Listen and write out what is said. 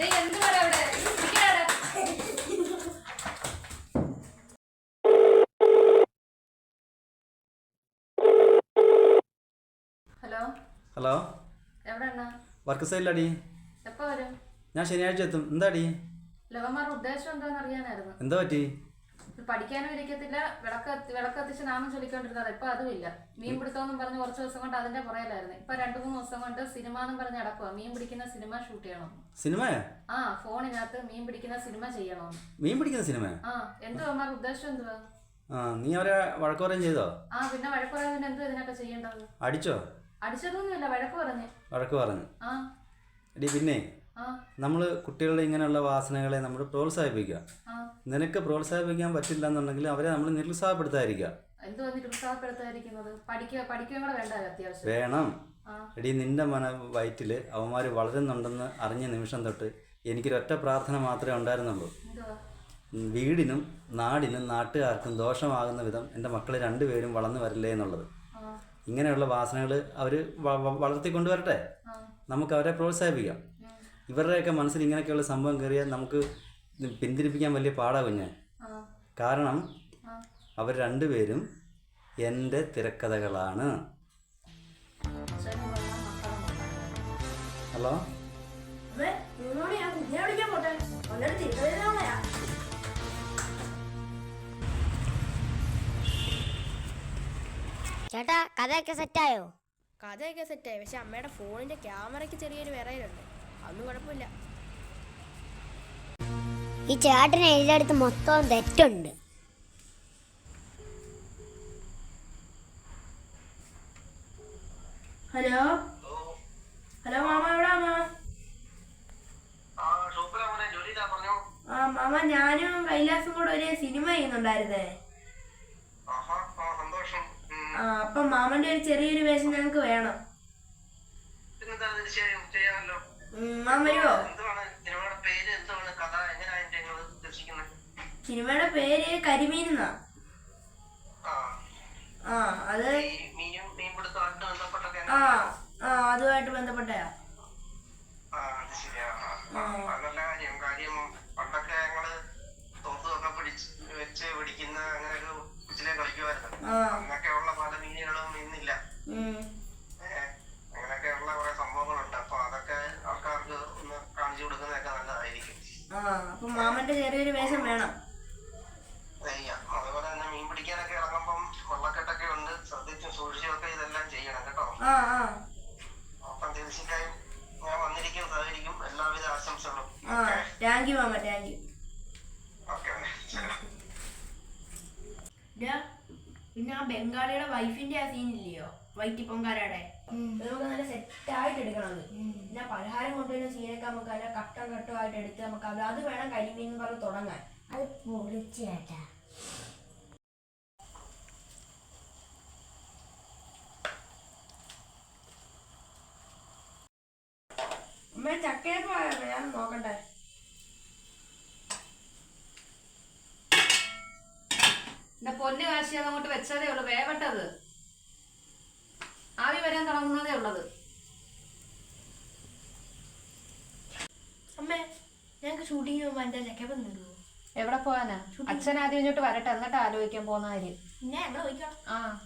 Hello? Hello? Work സൈഡിലടി. ഞാൻ ശനിയാഴ്ച എത്തും. എന്താടി? ലവന്മാരുടെ ഉദ്ദേശം എന്താണെന്ന് അറിയാനായിരുന്നു. എന്താ പറ്റി? പഠിക്കാനും ഇരിക്കത്തില്ല. വിളക്ക് വിളക്ക് കത്തിച്ച് നാമം ചൊല്ലിക്കൊണ്ടിരുന്നത് ഇപ്പൊ അതുമില്ല മീൻ പിടുത്തമെന്നും പറഞ്ഞ് കുറച്ച് ദിവസം കൊണ്ട് അതിന്റെ പുറയിലായിരുന്നു ഇപ്പൊ രണ്ടു മൂന്ന് ദിവസം കൊണ്ട് സിനിമ എന്നും പറഞ്ഞ് നടക്കുക മീൻ പിടിക്കുന്ന സിനിമ ഷൂട്ട് ചെയ്യണം സിനിമയാ? ആ ഫോണിനകത്ത് മീൻ പിടിക്കുന്ന സിനിമ ചെയ്യണം മീൻ പിടിക്കുന്ന സിനിമ? ആ എന്തോ അമ്മമാരുടെ ഉദ്ദേശം എന്തുവാ? നീ അവരെ വഴക്ക് ചെയ്തോ? ആ പിന്നെ വഴക്ക് പറയാൻ എന്തോ ഇതിനൊക്കെ ചെയ്യേണ്ടത്? അടിച്ചോ? അടിച്ചതൊന്നുമില്ല വഴക്ക് പറഞ്ഞു വഴക്ക് പറഞ്ഞു. ആ. എടി പിന്നെ നമ്മൾ കുട്ടികളുടെ ഇങ്ങനെയുള്ള വാസനകളെ നമ്മൾ പ്രോത്സാഹിപ്പിക്കുക. നിനക്ക് പ്രോത്സാഹിപ്പിക്കാൻ പറ്റില്ല എന്നുണ്ടെങ്കിൽ അവരെ നമ്മൾ നിരുത്സാഹപ്പെടുത്താതിരിക്കുക. എന്തുവാ നീ ഉത്സാഹപ്പെടുത്താതിരിക്കുന്നത് പഠിക്കുക പഠിക്കുകയും കൂടെ വേണ്ട അത്യാവശ്യം? വേണം. ആ. എടി നിന്റെ മന വയറ്റിൽ അവന്മാർ വളരുന്നുണ്ടെന്ന് അറിഞ്ഞ നിമിഷം തൊട്ട് എനിക്കൊരൊറ്റ പ്രാർത്ഥന മാത്രമേ ഉണ്ടായിരുന്നുള്ളൂ. എന്തുവാ? ഉം, വീടിനും നാടിനും നാട്ടുകാർക്കും ദോഷമാകുന്ന വിധം എന്റെ മക്കൾ രണ്ടുപേരും വളർന്നു വരില്ലേ എന്നുള്ളത്. ആ. ഇങ്ങനെയുള്ള വാസനകൾ അവർ വളർത്തിക്കൊണ്ടുവരട്ടെ വരട്ടെ. നമുക്ക് അവരെ പ്രോത്സാഹിപ്പിക്കാം. ഇവരുടെയൊക്കെ മനസ്സിൽ ഇങ്ങനെയൊക്കെയുള്ള സംഭവം കയറിയാൽ നമുക്ക് പിന്തിരിപ്പിക്കാൻ വലിയ പാടാ ഞാൻ ആ. കാരണം അവർ രണ്ടുപേരും എന്റെ തിരക്കഥകളാണ്. ഹലോ? ചേട്ടാ കഥയൊക്കെ സെറ്റായോ? കഥയൊക്കെ സെറ്റായി. പക്ഷെ അമ്മയുടെ ഫോണിന്റെ ക്യാമറയ്ക്ക് ചെറിയൊരു വിറയലുണ്ട്. അതൊന്നും കുഴപ്പമില്ല. ഈ ചേട്ടന് എഴുതിയെടുത്ത് മൊത്തം തെറ്റുണ്ട്. ഹലോ? ഹലോ മാമ എവിടാ മാമ ആ മാമ ഞാനും കൈലാസും കൂടെ ഒരു സിനിമ ചെയ്യുന്നുണ്ടായിരുന്നേ. ആഹാ ആ അപ്പം മാമന്റെ ഒരു ചെറിയൊരു വേഷം ഞങ്ങൾക്ക് വേണം. മാമ വരുമോ സിനിമയുടെ പേര് കരിമീൻ എന്നാ ആ അത് ആ ആ അതുമായിട്ട് ബന്ധപ്പെട്ടയാ ആ അത് ശരിയാ ആ, ആ, അത് നല്ല കാര്യം കാര്യം പണ്ടൊക്കെ ഞങ്ങൾ തോത്തുമൊക്കെ പിടിച്ച് വെച്ച് പിടിക്കുന്ന അങ്ങനെ ഒരു കൊച്ചിലെ കളിക്കുമായിരുന്നു ആ അന്നൊക്കെ ഉള്ള പല മീനുകളും ഇന്നില്ല ഉം. ഏഹ് അങ്ങനെയൊക്കെയുള്ള കുറെ സംഭവങ്ങളുണ്ട് അപ്പൊ അതൊക്കെ ആൾക്കാർക്ക് ഒന്ന് കാണിച്ചു കൊടുക്കുന്നതൊക്കെ നല്ലതായിരിക്കും ആ അപ്പം മാമന്റെ ചെറിയൊരു വേഷം വേണം. അതുപോലെ തന്നെ മീൻ പിടിക്കാനൊക്കെ ഇറങ്ങുമ്പം വെള്ളക്കെട്ടൊക്കെ ഉണ്ട്. ശ്രദ്ധിച്ചും സൂക്ഷിച്ചുമൊക്കെ ഇതെല്ലാം ചെയ്യണം കേട്ടോ. ആ ആ. അപ്പം തീർച്ചയായും ഞാൻ വന്നിരിക്കും സഹകരിക്കും. എല്ലാവിധ ആശംസകളും. ആ താങ്ക് യു മാമ താങ്ക് യു ഓക്കെ പിന്നെ ആ ബംഗാളിയുടെ വൈഫിന്റെ ആ സീൻ ഇല്ലയോ? വൈറ്റി പൊങ്കാരയുടെ നമുക്ക് നല്ല സെറ്റ് ആയിട്ട് എടുക്കണം അത്. പിന്നെ പലഹാരം കൊണ്ടുവരുന്ന സീനൊക്കെ നമുക്ക് നല്ല കട്ടം ആയിട്ട് എടുത്ത് നമുക്ക് അത് അത് വേണം കരിമീൻ എന്ന് പറഞ്ഞ് തുടങ്ങാൻ. അത് പൊളിച്ചു ചക്കയൊക്കെ അമ്മ ചക്കയപ്പോ ഞാൻ നോക്കട്ടെ. എന്റെ പൊന്ന് കാശി അത് അങ്ങോട്ട് വെച്ചതേ ഉള്ളൂ. വേവട്ടത്. ആവി വരാൻ തുടങ്ങുന്നതേ ഉള്ളത്. അമ്മേ ഞങ്ങൾക്ക് ഷൂട്ടിങ് പോകുമ്പോൾ എന്റെ ചക്കയപ്പം നിൽക്കുമോ എവിടെ പോവാനാ? അച്ഛൻ ആദ്യം ഇങ്ങോട്ട് വരട്ടെ എന്നിട്ട് ആലോചിക്കാൻ പോകുന്ന കാര്യം. ഞങ്ങൾ ചോദിക്കണം ആ.